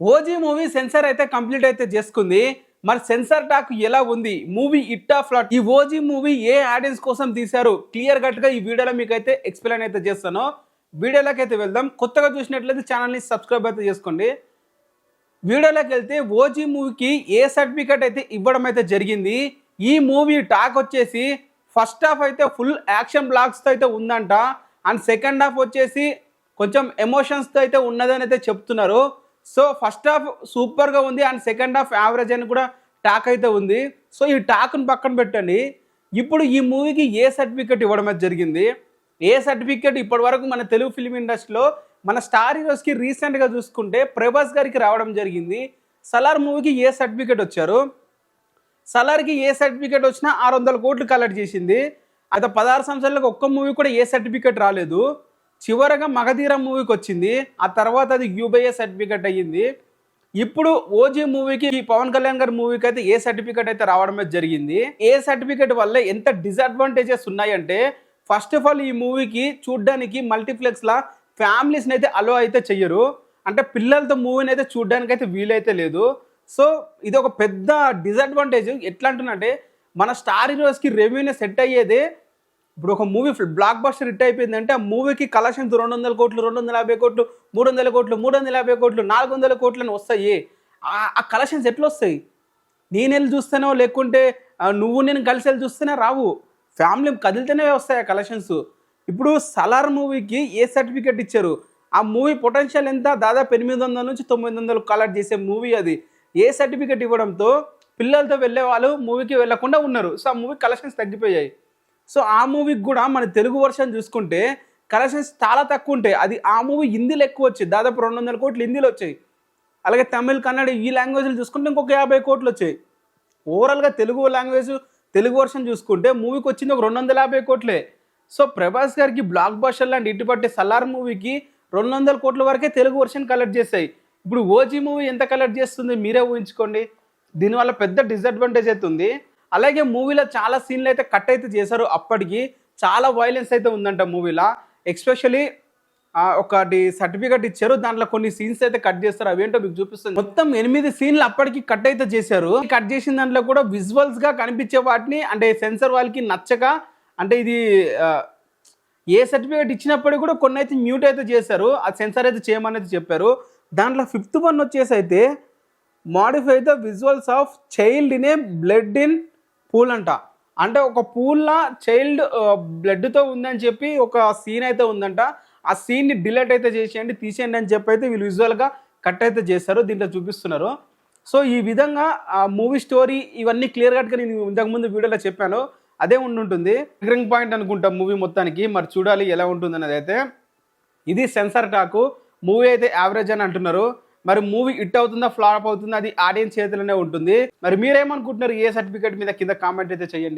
OG movie censor అయితే complete అయితే చేసుకుంది. మరి సెన్సార్ టాక్ ఎలా ఉంది? మూవీ ఇట్టా ఫ్లాట్ ఈ ఓజీ మూవీ ఏ ఆడియన్స్ కోసం తీశారు? క్లియర్ కట్గా ఈ వీడియోలో మీకు అయితే ఎక్స్ప్లెయిన్ అయితే చేస్తాను. వీడియోలోకి అయితే వెళ్దాం. కొత్తగా చూసినట్లయితే ఛానల్ని సబ్స్క్రైబ్ అయితే చేసుకోండి. వీడియోలోకి వెళ్తే ఓజీ మూవీకి ఏ సర్టిఫికేట్ అయితే ఇవ్వడం అయితే జరిగింది? ఈ మూవీ టాక్ వచ్చేసి ఫస్ట్ హాఫ్ అయితే ఫుల్ యాక్షన్ బ్లాక్స్తో అయితే ఉందంట. అండ్ సెకండ్ హాఫ్ వచ్చేసి కొంచెం ఎమోషన్స్తో అయితే ఉన్నదని అయితే చెప్తున్నారు. సో ఫస్ట్ హాఫ్ సూపర్గా ఉంది అండ్ సెకండ్ హాఫ్ యావరేజ్ అని కూడా టాక్ అయితే ఉంది. సో ఈ టాక్ను పక్కన పెట్టండి. ఇప్పుడు ఈ మూవీకి ఏ సర్టిఫికెట్ ఇవ్వడం జరిగింది? ఏ సర్టిఫికేట్ ఇప్పటి వరకు మన తెలుగు ఫిలిం ఇండస్ట్రీలో మన స్టార్ హీరోస్కి రీసెంట్గా చూసుకుంటే ప్రభాస్ గారికి రావడం జరిగింది. సలార్ మూవీకి ఏ సర్టిఫికేట్ వచ్చారు? సలార్కి ఏ సర్టిఫికేట్ వచ్చినా ఆరు వందల కోట్లు కలెక్ట్ చేసింది. అయితే పదహారు సంవత్సరాలకు ఒక్క మూవీ కూడా ఏ సర్టిఫికేట్ రాలేదు. చివరగా మగధీర మూవీకి వచ్చింది. ఆ తర్వాత అది యూబైఏ సర్టిఫికేట్ అయ్యింది. ఇప్పుడు ఓజీ మూవీకి ఈ పవన్ కళ్యాణ్ గారి మూవీకి అయితే ఏ సర్టిఫికెట్ అయితే రావడమే జరిగింది. ఏ సర్టిఫికెట్ వల్ల ఎంత డిసడ్వాంటేజెస్ ఉన్నాయంటే ఫస్ట్ ఆఫ్ ఆల్ ఈ మూవీకి చూడ్డానికి మల్టీప్లెక్స్లా ఫ్యామిలీస్ని అయితే అలో అయితే చెయ్యరు. అంటే పిల్లలతో మూవీని అయితే చూడడానికి అయితే వీలైతే లేదు. సో ఇది ఒక పెద్ద డిసడ్వాంటేజ్ ఎట్లా అంటున్నంటే మన స్టార్ హీరోస్కి రెవెన్యూ సెట్ అయ్యేదే ఇప్పుడు ఒక మూవీ బ్లాక్ బస్టర్ హిట్ అయిపోయిందంటే ఆ మూవీకి కలెక్షన్స్ రెండు వందల కోట్లు రెండు వందల యాభై కోట్లు మూడు వందల కోట్లు మూడు వందల యాభై కోట్లు నాలుగు వందల కోట్లు అని వస్తాయి. ఆ- కలెక్షన్స్ ఎట్లా వస్తాయి నేను వెళ్ళి చూస్తానో లేకుంటే నువ్వు నేను కలిసి వెళ్ళి చూస్తేనే రావు. ఫ్యామిలీ కదిలితేనే వస్తాయి ఆ కలెక్షన్స్. ఇప్పుడు సలార్ మూవీకి ఏ సర్టిఫికేట్ ఇచ్చారు? ఆ మూవీ పొటెన్షియల్ ఎంత? దాదాపు ఎనిమిది వందల నుంచి తొమ్మిది వందలు కలెక్ట్ చేసే మూవీ అది. ఏ సర్టిఫికేట్ ఇవ్వడంతో పిల్లలతో వెళ్ళే వాళ్ళు మూవీకి వెళ్ళకుండా ఉన్నారు. సో ఆ మూవీ కలెక్షన్స్ తగ్గిపోయాయి. సో ఆ మూవీకి కూడా మన తెలుగు వర్షన్ చూసుకుంటే కలెక్షన్స్ చాలా తక్కువ ఉంటాయి. అది ఆ మూవీ హిందీలో ఎక్కువ వచ్చాయి. దాదాపు రెండు వందల కోట్లు హిందీలో వచ్చాయి. అలాగే తమిళ్ కన్నడ ఈ లాంగ్వేజ్లు చూసుకుంటే ఇంకొక యాభై కోట్లు వచ్చాయి. ఓవరాల్గా తెలుగు లాంగ్వేజ్ తెలుగు వర్షన్ చూసుకుంటే మూవీకి వచ్చింది ఒక రెండు వందల యాభై కోట్లే. సో ప్రభాస్ గారికి బ్లాక్ బస్టర్ లాంటి ఇటుపట్టే సల్లార్ మూవీకి రెండు వందల కోట్ల వరకే తెలుగు వర్షన్ కలెక్ట్ చేస్తాయి ఇప్పుడు ఓజీ మూవీ ఎంత కలెక్ట్ చేస్తుంది మీరే ఊహించుకోండి. దీనివల్ల పెద్ద డిసడ్వాంటేజ్ అవుతుంది అలాగే మూవీలో చాలా సీన్లు అయితే కట్ అయితే చేశారు అప్పటికి. చాలా వైలెన్స్ అయితే ఉందంట మూవీలో. ఎక్స్పెషలీ ఒకటి సర్టిఫికెట్ ఇచ్చారు. దాంట్లో కొన్ని సీన్స్ అయితే కట్ చేస్తారు. అవేంటో మీకు చూపిస్తుంది మొత్తం ఎనిమిది సీన్లు అప్పటికి కట్ అయితే చేశారు. కట్ చేసిన దాంట్లో కూడా విజువల్స్గా కనిపించే వాటిని అంటే సెన్సర్ వాళ్ళకి నచ్చక అంటే ఇది ఏ సర్టిఫికేట్ ఇచ్చినప్పటికీ కూడా కొన్ని అయితే మ్యూట్ అయితే చేశారు. ఆ సెన్సార్ అయితే చేయమని అయితే చెప్పారు. దాంట్లో ఫిఫ్త్ వన్ వచ్చేసి అయితే modify the visuals of child in a blood in pool అంట అంటే ఒక పూల్లా చైల్డ్ బ్లడ్తో ఉందని చెప్పి ఒక సీన్ అయితే ఉందంట. ఆ సీన్ని డిలీట్ అయితే చేసేయండి తీసేయండి అని చెప్పి అయితే వీళ్ళు విజువల్గా కట్ అయితే చేశారు దీంట్లో చూపిస్తున్నారు. సో ఈ విధంగా ఆ మూవీ స్టోరీ ఇవన్నీ క్లియర్ కట్గా నేను ఇంతకుముందు వీడియోలో చెప్పాను. అదే ఉండుంటుంది. ట్రిగరింగ్ పాయింట్ అనుకుంటా మూవీ మొత్తానికి మరి చూడాలి ఎలా ఉంటుంది అనేది అయితే ఇది సెన్సార్ టాకు మూవీ అయితే యావరేజ్ అని అంటున్నారు. మరి మూవీ హిట్ అవుతుందా ఫ్లాప్ అవుతుందా అది ఆడియన్స్ చేతిలోనే ఉంటుంది. మరి మీరేమనుకుంటున్నారు? ఏ సర్టిఫికేట్ మీద కింద కామెంట్ అయితే చేయండి.